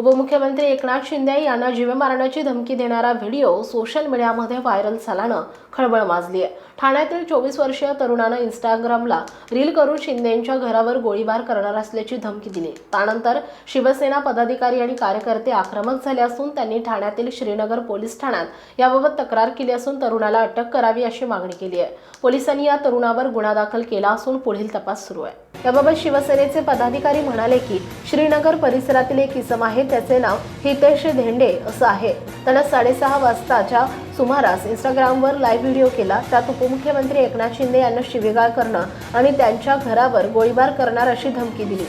उपमुख्यमंत्री एकनाथ शिंदे यांना जीवे मारण्याची धमकी देणारा व्हिडिओ सोशल मीडियामध्ये व्हायरल झाल्यानं खळबळ माजली आहे ठाण्यातील चोवीस वर्षीय तरुणानं इंस्टाग्रामला रील करून शिंदेच्या घरावर गोळीबार करणार असल्याची धमकी दिली. त्यानंतर शिवसेना पदाधिकारी आणि कार्यकर्ते आक्रमक झाले असून त्यांनी ठाण्यातील श्रीनगर पोलीस ठाण्यात याबाबत तक्रार केली असून तरुणाला अटक करावी अशी मागणी केली आहे पोलिसांनी या तरुणावर गुन्हा दाखल केला असून पुढील तपास सुरू आहे. याबाबत शिवसेनेचे पदाधिकारी म्हणाले की श्रीनगर परिसरातील एक इसम आहे त्याचे नाव हितेश धेंडे असं आहे. त्यानं साडेसहा वाजताच्या सुमारास इंस्टाग्रामवर लाईव्ह व्हिडिओ केला. त्यात उपमुख्यमंत्री एकनाथ शिंदे यांना शिवीगाळ करणं आणि त्यांच्या घरावर गोळीबार करणार अशी धमकी दिली.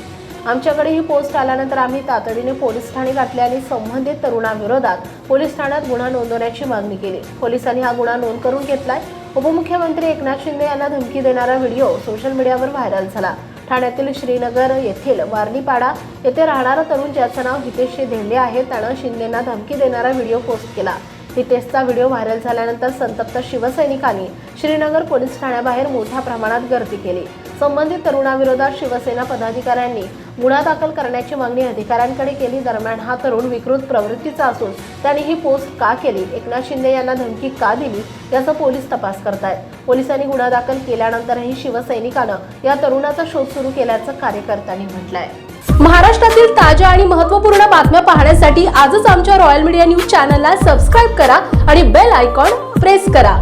आमच्याकडे ही पोस्ट आल्यानंतर आम्ही तातडीने पोलीस ठाणे गाठले आणि संबंधित तरुणाविरोधात पोलीस ठाण्यात गुन्हा नोंदवण्याची मागणी केली. पोलिसांनी हा गुन्हा नोंद करून घेतलाय. उपमुख्यमंत्री एकनाथ शिंदे यांना धमकी देणारा व्हिडिओ सोशल मीडियावर व्हायरल झाला. ठाण्यातील श्रीनगर येथील वारणीपाडा येथे राहणारा तरुण ज्याचं नाव हितेश धेंडे आहे त्यानं शिंदेना धमकी देणारा व्हिडिओ पोस्ट केला. हितेशचा व्हिडिओ व्हायरल झाल्यानंतर संतप्त शिवसैनिकांनी श्रीनगर पोलीस ठाण्याबाहेर मोठ्या प्रमाणात गर्दी केली. संबंधित तरुणाविरोधात शिवसेना पदाधिकाऱ्यांनी गुन्हा दाखल करण्याची मागणी अधिकाऱ्यांकडे केली दरम्यान हा तरुण विकृत प्रवृत्तीचा असून त्याने ही पोस्ट का केली? एकनाथ शिंदे यांना धमकी का दिली? याचा पोलीस तपास करतायत. पोलिसांनी गुन्हा दाखल केल्यानंतरही शिवसैनिकानं या तरुणाचा शोध सुरू केल्याचं कार्यकर्त्यांनी म्हटलंय. महाराष्ट्रातील ताज्या आणि महत्त्वपूर्ण बातम्या पाहण्यासाठी आजच आमच्या रॉयल मीडिया न्यूज चॅनलला सबस्क्राईब करा आणि बेल आयकॉन प्रेस करा.